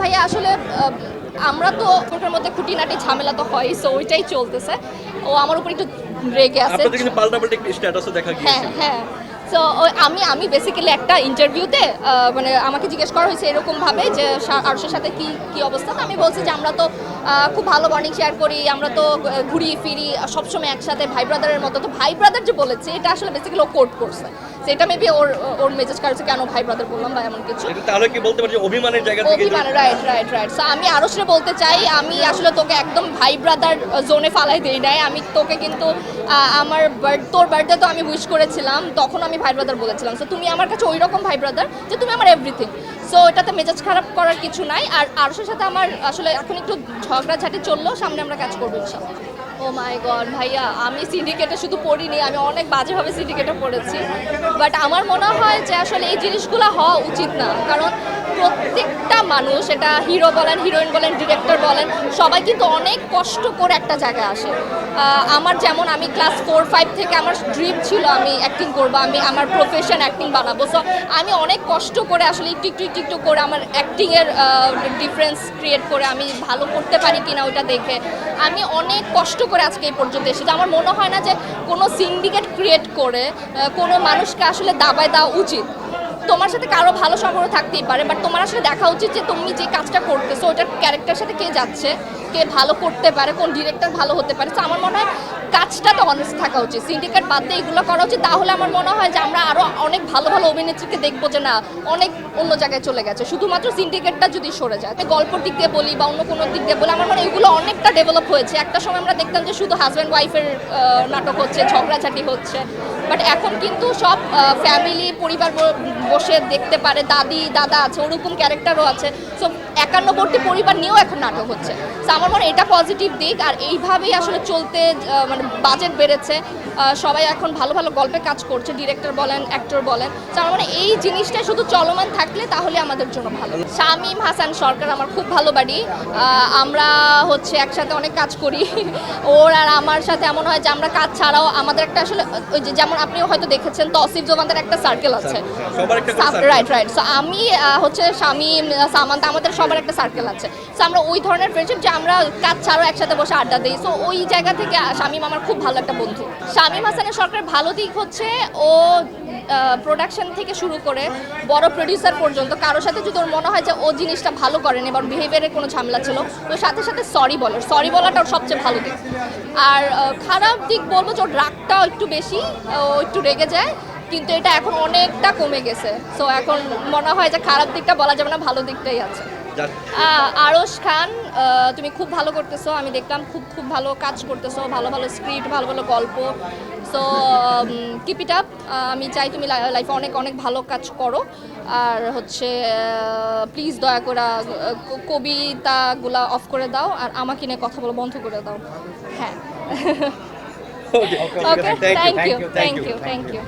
ভাইয়া আসলে আমরা তো ওটার মধ্যে খুঁটিনাটি ঝামেলা তো হয় সো ওইটাই চলতেছে। ও আমার উপর একটু রেগে আছে। আপনাদের কিন্তু পাল্টাপাল্টি স্ট্যাটাসও দেখা হ্যাঁ গিয়েছে হ্যাঁ। তো আমি আমি বেসিক্যালি একটা ইন্টারভিউতে মানে আমাকে জিজ্ঞেস করা হয়েছে এরকমভাবে যে আরশের সাথে কি কি অবস্থা? তো আমি বলছি যে আমরা তো খুব ভালো বন্ডিং শেয়ার করি আমরা তো ঘুরি ফিরি সবসময় একসাথে ভাই ব্রাদারের মতো। তো ভাই ব্রাদার যে বলেছে এটা আসলে বেসিক্যালি ও কোট করছে। সেটা মেবি ওর ওর মেসেজ কাটছে কেন ভাই ব্রাদার বললাম বা এমন কিছু। তাহলে কি বলতে পারি অভিমানের জায়গা থেকে অভিমান রাইট রাইট রাইট সো আমি আরশরে বলতে চাই আমি আসলে তোকে একদম ভাই ব্রাদার জোনে ফালাই দেই নাই। আমি তোকে কিন্তু আমার birth- তোর বার্থডে তো আমি উইশ করেছিলাম তখন আমি ভাই ব্রাদার বলেছিলাম। সো তুমি আমার কাছে ওই রকম ভাই ব্রাদার যে তুমি আমার এভরিথিং সো এটাতে মেজাজ খারাপ করার কিছু নাই। আর আরশের সাথে আমার আসলে এখন একটু ঝগড়াঝাটি চলল সামনে আমরা কাজ করব ইনশাল্লাহ ও মাই গড ভাইয়া, আমি সিন্ডিকেটে শুধু পড়িনি, আমি অনেক বাজেভাবে সিন্ডিকেটে পড়েছি। বাট আমার মনে হয় যে আসলে এই জিনিসগুলো হওয়া উচিত না। কারণ প্রত্যেকটা মানুষ, এটা হিরো বলেন হিরোইন বলেন ডিরেক্টর বলেন, সবাই কিন্তু অনেক কষ্ট করে একটা জায়গায় আসে। আমার যেমন আমি ক্লাস ফোর ফাইভ থেকে আমার ড্রিম ছিল আমি অ্যাক্টিং করব, আমি আমার প্রফেশন অ্যাক্টিং বানাবো। সো আমি অনেক কষ্ট করে আসলে একটু একটু একটু একটু করে আমার অ্যাক্টিংয়ের ডিফারেন্স ক্রিয়েট করে আমি ভালো করতে পারি কিনা ওইটা দেখে, আমি অনেক কষ্ট করে আজকে এই পর্যন্ত এসেছে। আমার মনে হয় না যে কোনো সিন্ডিকেট ক্রিয়েট করে কোনো মানুষকে আসলে দাবায় দেওয়া উচিত। তোমার সাথে কারও ভালো সম্পর্ক থাকতেই পারে বাট তোমার আসলে দেখা উচিত যে তুমি যে কাজটা করতেছো, ওটার ক্যারেক্টার সাথে কে যাচ্ছে, কে ভালো করতে পারে, কোন ডিরেক্টর ভালো হতে পারে। তো আমার মনে হয় কাজটাতে অনেস্ট থাকা উচিত। সিন্ডিকেট বাদ দিয়ে এগুলো করা উচিত। তাহলে আমার মনে হয় যে আমরা আরও অনেক ভালো ভালো অভিনেত্রীকে দেখব যে না, অনেক অন্য জায়গায় চলে গেছে। শুধুমাত্র সিন্ডিকেটটা যদি সরে যায় তো গল্পর দিক দিয়ে বলি বা অন্য কোনো দিক দিয়ে বলি, আমার মনে হয় এগুলো অনেকটা ডেভেলপ হয়েছে। একটা সময় আমরা দেখতাম যে শুধু হাজব্যান্ড ওয়াইফের নাটক হচ্ছে, ঝগড়াঝাটি হচ্ছে বাট এখন কিন্তু সব ফ্যামিলি পরিবার বসে দেখতে পারে দাদি দাদা আছে ওরকম ক্যারেক্টারও আছে। সো একান্নবর্তী পরিবার নিয়েও এখন নাটক হচ্ছে। তো আমার মনে এটা পজিটিভ দিক আর এইভাবেই আসলে চলতে মানে বাজেট বেড়েছে। সবাই এখন ভালো ভালো গল্পে কাজ করছে ডিরেক্টর বলেন অ্যাক্টর বলেন। তো আমার মনে এই জিনিসটা শুধু চলমান থাকলে তাহলে আমাদের জন্য ভালো। শামীম হাসান সরকার আমার খুব ভালো বাড়ি আমরা হচ্ছে একসাথে অনেক কাজ করি। ওর আর আমার সাথে এমন হয় যে আমরা কাজ ছাড়াও আমাদের একটা আসলে ওই যে যেমন আপনিও হয়তো দেখেছেন তসিফ জোমানদের একটা সার্কেল আছে। রাইট রাইট সো আমি হচ্ছে শামীম সামান্ত আমাদের সবার একটা সার্কেল আছে। সো আমরা ওই ধরনের ফ্রেন্ডশিপ যে আমরা কাজ ছাড়াও একসাথে বসে আড্ডা দিই। সো ওই জায়গা থেকে শামীম আমার খুব ভালো একটা বন্ধু। শামীম হাসানের সরকারের ভালো দিক হচ্ছে ও প্রোডাকশন থেকে শুরু করে বড় প্রডিউসার পর্যন্ত কারোর সাথে যদি ওর মনে হয় যে ও জিনিসটা ভালো করেনি বা বিহেভিয়ারের কোনো ঝামেলা ছিল, তো সাথে সাথে সরি বলে সরি বলাটা ওর সবচেয়ে ভালো দিক। আর খারাপ দিক বলব যে ওর রাগটাও একটু বেশি, ও একটু রেগে যায়, কিন্তু এটা এখন অনেকটা কমে গেছে। সো এখন মনে হয় যে খারাপ দিকটা বলা যাবে না, ভালো দিকটাই আছে। আরশ খান তুমি খুব ভালো করতেছো আমি দেখলাম খুব খুব ভালো কাজ করতেছো ভালো ভালো স্ক্রিপ্ট ভালো ভালো গল্প। সো কিপ ইট আপ আমি চাই তুমি লাইফে অনেক অনেক ভালো কাজ করো। আর হচ্ছে প্লিজ দয়া করে কবিতাগুলা অফ করে দাও আর আমাকে নিয়ে কথা বলা বন্ধ করে দাও। হ্যাঁ। Okay thank you thank you thank you